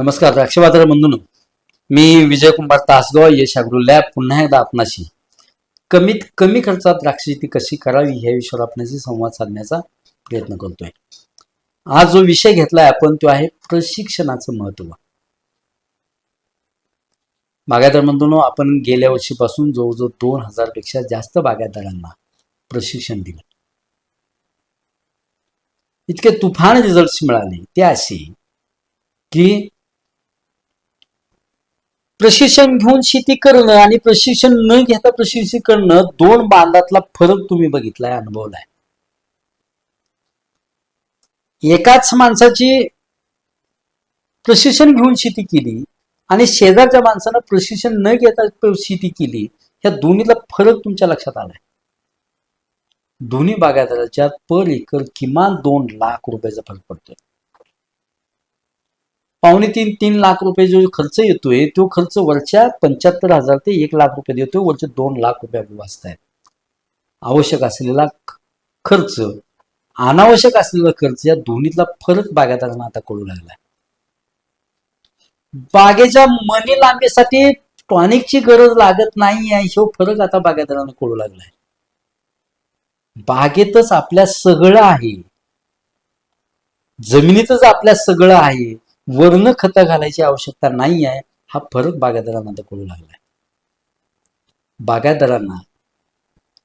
नमस्कार द्राक्षबाजार बंधून. मी विजय कुमार तासगाव यश अग्रो लॅब पुन्हा एकदा आपणाशी. कमीत कमी खर्चात द्राक्ष शेती कशी करावी ह्या विषयावर आपणाशी संवाद साधण्याचा प्रयत्न करतोय. आज जो विषय घेतलाय आपण तो आहे प्रशिक्षणाचं महत्त्व बागायतदार बंधूंनो आपण गेल्या वर्षीपासून जवळजवळ दोन हजारपेक्षा जास्त बागायतदारांना प्रशिक्षण दिलं. इतके तुफान रिझल्ट मिळाले. ते असे की प्रशिक्षण घेऊन शेती करणं आणि प्रशिक्षण न घेता प्रशिक्षण करणं दोन बांधातला फरक तुम्ही बघितलाय अनुभवलाय. एकाच माणसाची प्रशिक्षण घेऊन शेती केली आणि शेजारच्या माणसानं प्रशिक्षण न घेता शेती केली ह्या दोन्हीला फरक तुमच्या लक्षात आलाय. दोन्ही बागायतदाराच्या पर एकर किमान दोन लाख रुपयाचा फरक पडतोय. पावणे तीन तीन लाख रुपये जो खर्च येतोय तो खर्च वरच्या पंच्याहत्तर हजार ते एक लाख रुपये देतोय वरचे दोन लाख रुपये वाचताय वाचतायत आवश्यक असलेला खर्च अनावश्यक असलेला खर्च या दोन्हीतला फरक बागायतदारांना आता कळू लागलाय. बागेच्या मनी लांबीसाठी टॉनिकची गरज लागत नाही आहे फरक आता बागायतदारांना कळू लागलाय. बागेतच आपल्या सगळं आहे. जमिनीतच आपल्या सगळं आहे. वर्ण खतं घालायची आवश्यकता नाही आहे हा फरक बागायतदारांना आता कळू लागलाय. बागायतदारांना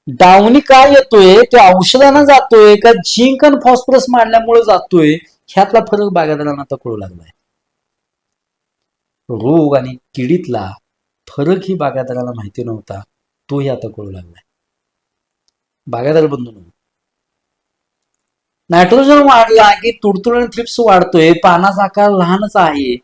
डावणी काय येतोय? ते औषधानं जातोय का झिंक आणि फॉस्फरस मारल्यामुळे जातोय? ह्यातला फरक बागायतदारांना आता कळू लागलाय. रोग आणि किडीतला फरक ही बागायतदाराला माहिती नव्हता तोही आता कळू लागलाय. बागायतदार बंधू नायट्रोजन वाढला की तुडतुड आणि थ्रिप्स वाढतोय पानाचा आकार लहानच आहे.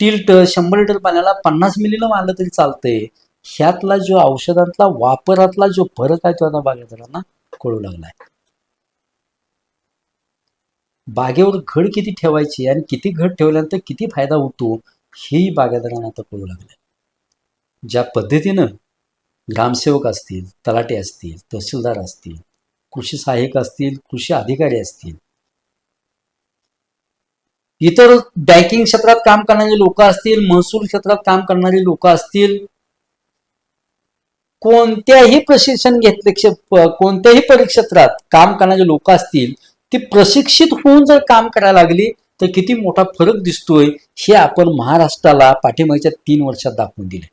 टिल्ट शंभर लिटर पाण्याला पन्नास मिलीनं मारलं तरी चालतंय. ह्यातला जो औषधांतला वापरातला जो फरक आहे तो आता बागायतदारांना कळू लागलाय. बागेवर घड किती ठेवायची आणि किती घड ठेवल्यानंतर किती फायदा होतो हेही बागायतदारांना आता कळू लागलंय. ज्या पद्धतीनं ग्रामसेवक असतील तलाटे असतील तहसीलदार असतील कृषी सहाय्यक असतील कृषी अधिकारी असतील. इतर बँकिंग क्षेत्रात काम करणारे लोक असतील महसूल क्षेत्रात काम करणारी लोक असतील कोणत्याही प्रशिक्षण घेतले कोणत्याही परिक्षेत्रात काम करणारे लोक असतील ती प्रशिक्षित होऊन जर काम करायला लागली तर किती मोठा फरक दिसतोय हे आपण महाराष्ट्राला पाठिंबाच्या तीन वर्षात दाखवून दिले.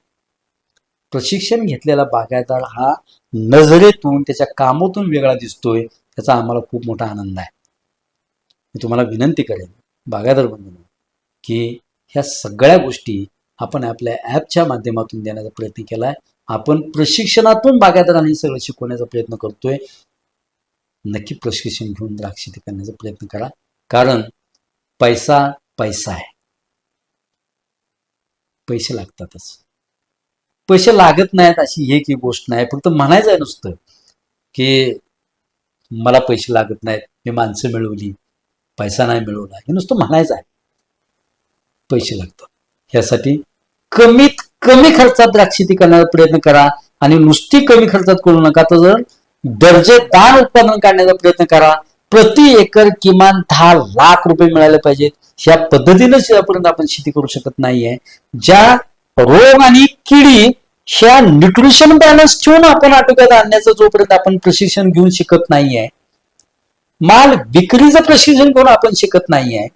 प्रशिक्षण घेतलेला बागायतदार हा नजरेतून त्याच्या कामातून वेगळा दिसतोय त्याचा आम्हाला खूप मोठा आनंद आहे. मी तुम्हाला विनंती करेन बागायतदार बंधू की ह्या सगळ्या गोष्टी आपण आपल्या ॲपच्या माध्यमातून देण्याचा प्रयत्न केला आहे आपण प्रशिक्षणातून बागायतदारांनी सगळं शिकवण्याचा प्रयत्न करतोय. नक्की प्रशिक्षण घेऊन द्राक्ष ते करण्याचा प्रयत्न करा. कारण पैसा पैसा आहे. पैसे लागतातच. पैसे लागत नाहीत अशी एक की गोष्ट नाही. फक्त म्हणायचं आहे नुसतं की मला पैसे लागत नाहीत मी माणसं मिळवली पैसा नाही मिळवला हे नुसतं म्हणायचं आहे. पैसे लागतात. ह्यासाठी कमीत कमी खर्चात द्राक्षती करण्याचा प्रयत्न करा आणि नुसती कमी खर्चात करू नका. तर दर्जेदार उत्पादन काढण्याचा प्रयत्न करा प्रति एकर किमान दहा लाख रुपये मिळाले पाहिजेत. ह्या पद्धतीनं शेतापर्यंत आपण शेती करू शकत नाहीये. ज्या रोग आणि किडी ह्या न्यूट्रिशन बॅलन्स ठेवून आपण आटोक्यात आणण्याचं जोपर्यंत आपण प्रशिक्षण घेऊन शिकत नाहीये माल विक्रीचं प्रशिक्षण घेऊन आपण शिकत नाहीये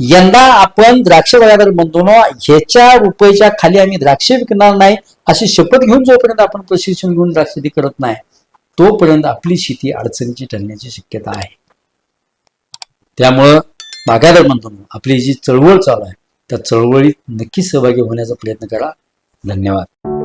यंदा आपण द्राक्ष बागायदार म्हणतो ना ह्याच्या रुपयाच्या खाली आम्ही द्राक्ष विकणार नाही अशी शपथ घेऊन जोपर्यंत आपण प्रशिक्षण घेऊन द्राक्ष करत नाही तोपर्यंत आपली शेती अडचणीची ठरण्याची शक्यता आहे. त्यामुळं बागायदार म्हणतो ना, आपली जी चळवळ चालू आहे त्या चळवळीत नक्की सहभागी होण्याचा प्रयत्न करा. धन्यवाद.